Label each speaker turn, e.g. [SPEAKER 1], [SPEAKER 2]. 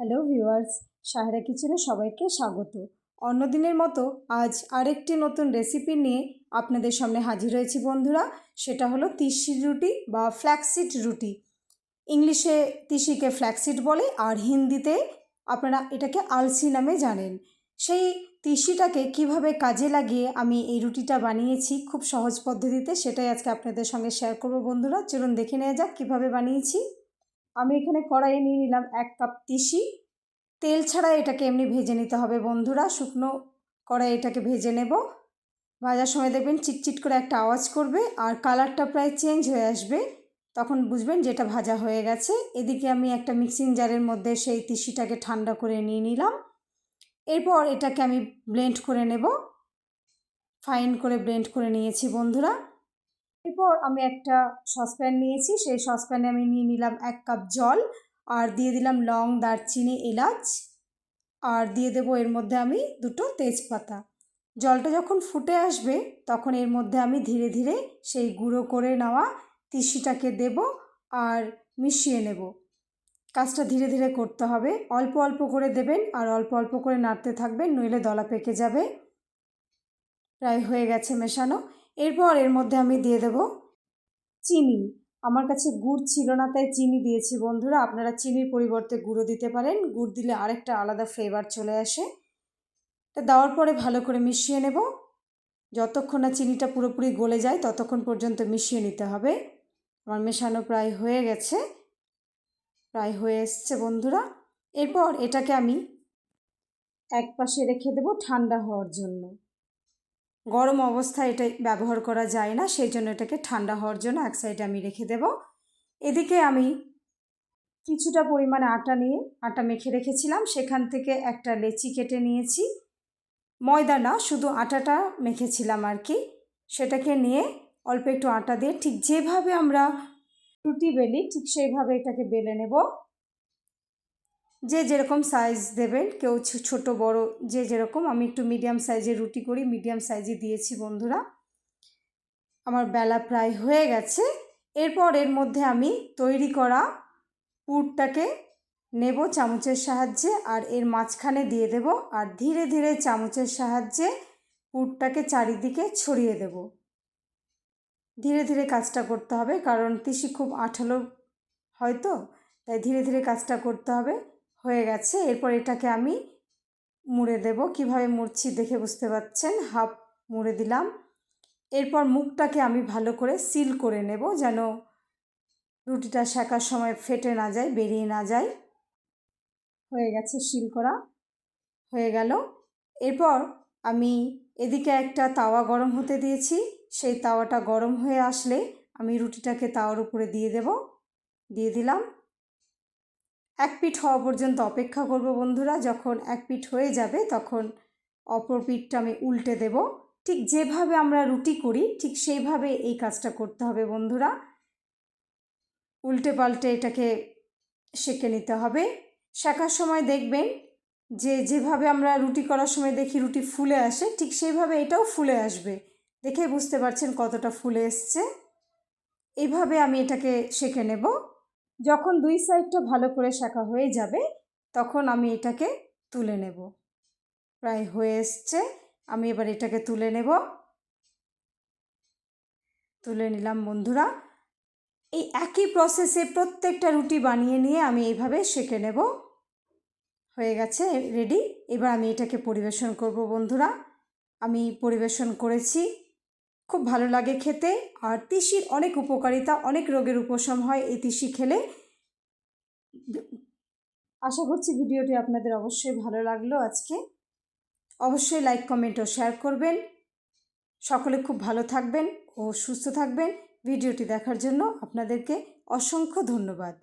[SPEAKER 1] Hello viewers, Sahera কিচেনে সবাইকে স্বাগত। অন্যদিনের মতো আজ আরেকটি নতুন রেসিপি নিয়ে আপনাদের সামনে হাজির হয়েছি বন্ধুরা। সেটা হলো তিসির রুটি বা ফ্ল্যাক্সিড রুটি। ইংলিশে তিসিকে ফ্ল্যাক্সিড বলে আর হিন্দিতে আপনারা এটাকে আলসি নামে জানেন। সেই তিসিটাকে কীভাবে কাজে লাগিয়ে আমি এই রুটিটা বানিয়েছি খুব সহজ পদ্ধতিতে সেটাই আজকে আপনাদের সঙ্গে শেয়ার করব বন্ধুরা। চলুন দেখে নেওয়া যাক কীভাবে বানিয়েছি। আমি এখানে কড়াইয়ে নিয়ে নিলাম এক কাপ তিসি। তেল ছাড়া এটাকে এমনি ভেজে নিতে হবে বন্ধুরা। শুকনো কড়াই এটাকে ভেজে নেব। ভাজার সময় দেখবেন চিটচিট করে একটা আওয়াজ করবে আর কালারটা প্রায় চেঞ্জ হয়ে আসবে। তখন বুঝবেন যে এটা ভাজা হয়ে গেছে। এদিকে আমি একটা মিক্সিং জারের মধ্যে সেই তিসিটাকে ঠান্ডা করে নিয়ে নিলাম। এরপর এটাকে আমি ব্লেন্ড করে নেব। ফাইন করে ব্লেন্ড করে নিয়েছি বন্ধুরা। এরপর আমি একটা সসপ্যান নিয়েছি, সেই সসপ্যানে আমি নিয়ে নিলাম এক কাপ জল, আর দিয়ে দিলাম লং, দারচিনি, এলাচ, আর দিয়ে দেবো এর মধ্যে আমি দুটো তেজপাতা। জলটা যখন ফুটে আসবে, তখন এর মধ্যে আমি ধীরে ধীরে সেই গুঁড়ো করে নেওয়া তিসিটাকে দেব আর মিশিয়ে নেব। কাজটা ধীরে ধীরে করতে হবে। অল্প অল্প করে দেবেন, আর অল্প অল্প করে নাড়তে থাকবেন, নইলে দলা পেকে যাবে। প্রায় হয়ে গেছে মেশানো। এরপর এর মধ্যে আমি দিয়ে দেব চিনি। আমার কাছে গুড় ছিল না, তাই চিনি দিয়েছি। বন্ধুরা, আপনারা চিনির পরিবর্তে গুঁড়ো দিতে পারেন। গুড় দিলে আরেকটা আলাদা ফ্লেভার চলে আসে। তা দেওয়ার পরে ভালো করে মিশিয়ে নেব। যতক্ষণ না চিনিটা পুরোপুরি গলে যায়, ততক্ষণ পর্যন্ত মিশিয়ে নিতে হবে। আমার মেশানো প্রায় হয়ে গেছে। প্রায় হয়ে এসছে, বন্ধুরা। এরপর এটাকে আমি এক পাশে রেখে দেবো ঠান্ডা হওয়ার জন্য। গরম অবস্থায় এটা ব্যবহার করা যায় না, সেই জন্য এটাকে ঠান্ডা হওয়ার জন্য এক সাইডে আমি রেখে দেব। এদিকে আমি কিছুটা পরিমাণে আটা নিয়ে আটা মেখে রেখেছিলাম, সেখান থেকে একটা লেচি কেটে নিয়েছি। ময়দা না, শুধু আটাটা মেখেছিলাম আর কি। সেটাকে নিয়ে অল্প একটু আটা দিয়ে ঠিক যেভাবে আমরা রুটি বেলি, ঠিক সেইভাবে এটাকে বেলে নেব। যে যেরকম সাইজ দেবেন, কেউ ছোট, বড়, যে যেরকম, আমি একটু মিডিয়াম সাইজের রুটি করি মিডিয়াম সাইজে দিয়েছি বন্ধুরা। আমার বেলা প্রায় হয়ে গেছে। এরপর এর মধ্যে আমি তৈরি করা পুরটাকে নেব চামচের সাহায্যে আর এর মাঝখানে দিয়ে দেব আর ধীরে ধীরে চামচের সাহায্যে পুরটাকে চারিদিকে ছড়িয়ে দেব। ধীরে ধীরে কাজটা করতে হবে কারণ তিসি খুব আঠালো হয়তো তাই ধীরে ধীরে কাজটা করতে হবে। হয়ে গেছে। এরপর এটাকে আমি মুড়ে দেব। কীভাবে মুড়ছি দেখে বুঝতে পারছেন হাফ মুড়ে দিলাম। এরপর মুখটাকে আমি ভালো করে সিল করে নেব যেন রুটিটা শেখার সময় ফেটে না যায়, বেরিয়ে না যায়। হয়ে গেছে সিল করা। হয়ে গেল। এরপর আমি এদিকে একটা তাওয়া গরম হতে দিয়েছি। সেই তাওয়াটা গরম হয়ে আসলে আমি রুটিটাকে তাওয়ার উপরে দিয়ে দেব। দিয়ে দিলাম। এক পিঠ হওয়া পর্যন্ত অপেক্ষা করব বন্ধুরা। যখন এক পিঠ হয়ে যাবে, তখন অপর পিঠটা আমি উল্টে দেব। ঠিক যেভাবে আমরা রুটি করি, ঠিক সেইভাবে এই কাজটা করতে হবে বন্ধুরা। উল্টে পাল্টে এটাকে সেঁকে নিতে হবে। শেখার সময় দেখবেন যে, যেভাবে আমরা রুটি করার সময় দেখি রুটি ফুলে আসে, ঠিক সেইভাবে এটাও ফুলে আসবে। দেখে বুঝতে পারছেন কতটা ফুলে এসছে। এইভাবে আমি এটাকে সেঁকে নেব। যখন দুই সাইডটা ভালো করে শাখা হয়ে যাবে, তখন আমি এটাকে তুলে নেব। প্রায় হয়ে এসছে। আমি এবার এটাকে তুলে নেব। তুলে নিলাম, বন্ধুরা। এই একই প্রসেসে প্রত্যেকটা রুটি বানিয়ে নিয়ে আমি এইভাবে সেঁকে নেব। হয়ে গেছে রেডি এবার আমি এটাকে পরিবেশন করব, বন্ধুরা। আমি পরিবেশন করেছি। খুব ভালো লাগে খেতে। আর তিসির অনেক উপকারিতা, অনেক রোগের উপশম হয় এই তিসি খেলে। আশা করছি ভিডিওটি আপনাদের অবশ্যই ভালো লাগল আজকে। অবশ্যই লাইক, কমেন্ট ও শেয়ার করবেন। সকলে খুব ভালো থাকবেন ও সুস্থ থাকবেন। ভিডিওটি দেখার জন্য আপনাদেরকে অসংখ্য ধন্যবাদ।